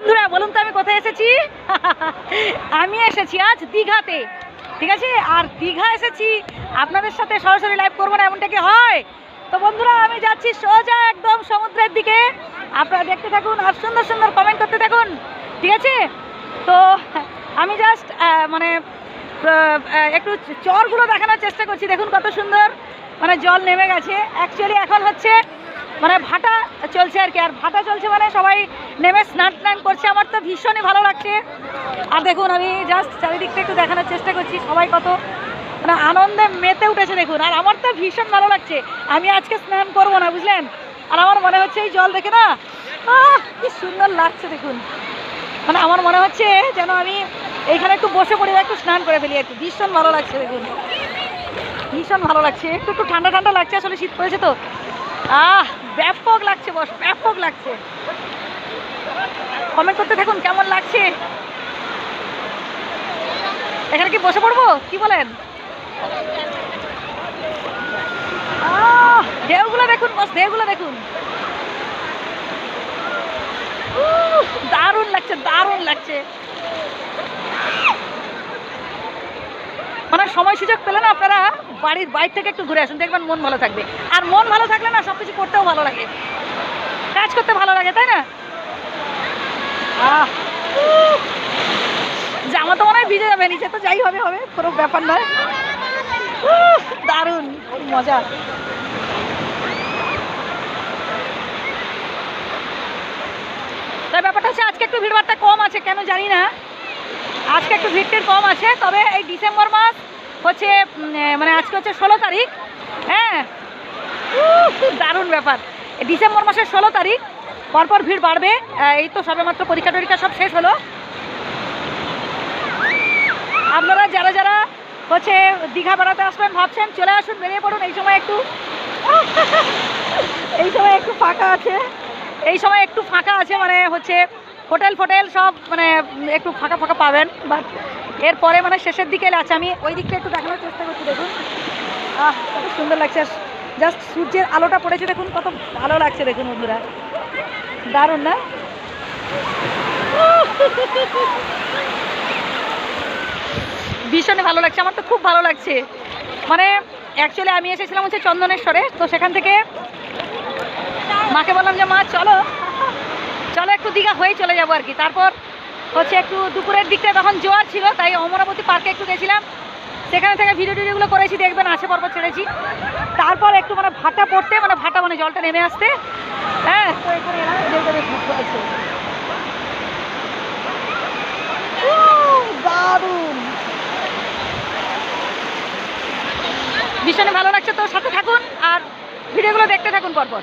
বন্ধুরা, বলুন তো আমি কোথায় এসেছি? আমি এসেছি আজ দীঘাতে। ঠিক আছে? আর দীঘা এসেছি আপনাদের সাথে সরাসরি লাইভ করব না, এমনটা কি হয়? তো বন্ধুরা, আমি যাচ্ছি সোজা একদম সমুদ্রের দিকে। আপনারা দেখতে থাকুন আর সুন্দর সুন্দর কমেন্ট করতে থাকুন। ঠিক আছে? তো আমি জাস্ট মানে একটু চরগুলো দেখানোর চেষ্টা করছি। দেখুন কত সুন্দর মানে জল নেমে গেছে। অ্যাকচুয়ালি এখন হচ্ছে মানে ভাটা চলছে আর কি, আর ভাটা চলছে মানে সবাই নেমে স্নান টান করছে। আমার তো ভীষণই ভালো লাগছে। আর দেখুন, আমি জাস্ট চারিদিকটা একটু দেখানোর চেষ্টা করছি, সবাই কত মানে আনন্দে মেতে উঠেছে দেখুন। আর আমার তো ভীষণ ভালো লাগছে। আমি আজকে স্নান করব না, বুঝলেন? আর আমার মনে হচ্ছে এই জল দেখে না কি সুন্দর লাগছে দেখুন। মানে আমার মনে হচ্ছে যেন আমি এইখানে একটু বসে পড়ি একটু স্নান করে ফেলি আর কি। ভীষণ ভালো লাগছে দেখুন। ভীষণ ভালো লাগছে। একটু একটু ঠান্ডা ঠান্ডা লাগছে, আসলে শীত পড়েছে তো। আহ, ব্যাপক লাগছে বস, ব্যাপক লাগছে। কমেন্ট করতে থাকুন, কেমন লাগছে? এখানে কি বসে পড়ব? কি বলেন? ঢেউগুলো দেখুন বস, ঢেউগুলো দেখুন। দারুণ লাগছে দারুণ লাগছে মানে সময় সুযোগ পেলে না আপনারা বাড়ির বাইরে থেকে একটু ঘুরে আসুন, দেখবেন মন ভালো থাকবে। আর মন ভালো থাকলে না সব কিছু করতেও ভালো লাগে। কাজ করতে ভালো লাগে, তাই না? জামা তো মনে হয় ভিজে যাবে, নিচে তো যাই হবে হবে, কোনো ব্যাপার নয়। দারুণ মজা। তবে ব্যাপারটা হচ্ছে আজকে একটু ভিড়ভাড়টা কম আছে, কেন জানি না। আজকে একটু ভিড় কম আছে, তবে এই ডিসেম্বর মাস হচ্ছে মানে আজকে হচ্ছে ষোলো তারিখ হ্যাঁ? খুব দারুণ ব্যাপার। ডিসেম্বর মাসের ষোলো তারিখ, পরপর ভিড় বাড়বে। এই তো সবেমাত্র পরীক্ষা টরীক্ষা সব শেষ হলো। আপনারা যারা যারা হচ্ছে দীঘা বেড়াতে আসবেন, ভাবছেন চলে আসুন, বেরিয়ে পড়ুন, এই সময় একটু এই সময় একটু ফাঁকা আছে। এই সময় একটু ফাঁকা আছে মানে হচ্ছে হোটেল ফোটেল সব মানে একটু ফাঁকা ফাঁকা পাবেন বাট এরপরে মানে শেষের দিকে এলে আছে। আমি ওই দিকটা একটু দেখানোর চেষ্টা করছি, দেখুন। আহ, কত সুন্দর লাগছে। জাস্ট সূর্যের আলোটা পড়েছে, দেখুন, কত ভালো লাগছে, দেখুন, বন্ধুরা। দারুণ, না? ভীষণই ভালো লাগছে, আমার তো খুব ভালো লাগছে। মানে অ্যাকচুয়ালি আমি এসেছিলাম হচ্ছে চন্দনেশ্বরে, তো সেখান থেকে মাকে বললাম যে, মা, চলো। চলো একটু দীঘা হয়ে চলে যাব আর কি। তারপর হচ্ছে একটু দুপুরের দিকটা তখন জোয়ার ছিল, তাই অমরাবতী পার্কে একটু গেছিলাম। সেখানে থেকে ভিডিও টিডিওগুলো করেছি, দেখবেন আসে পরপর ছেড়েছি। তারপর একটু মানে ভাটা পড়তে মানে ভাটা মানে জলটা নেমে আসতে। হ্যাঁ? দারুণ! ভীষণ ভালো লাগছে তো সাথে থাকুন, আর ভিডিওগুলো দেখতে থাকুন পরপর।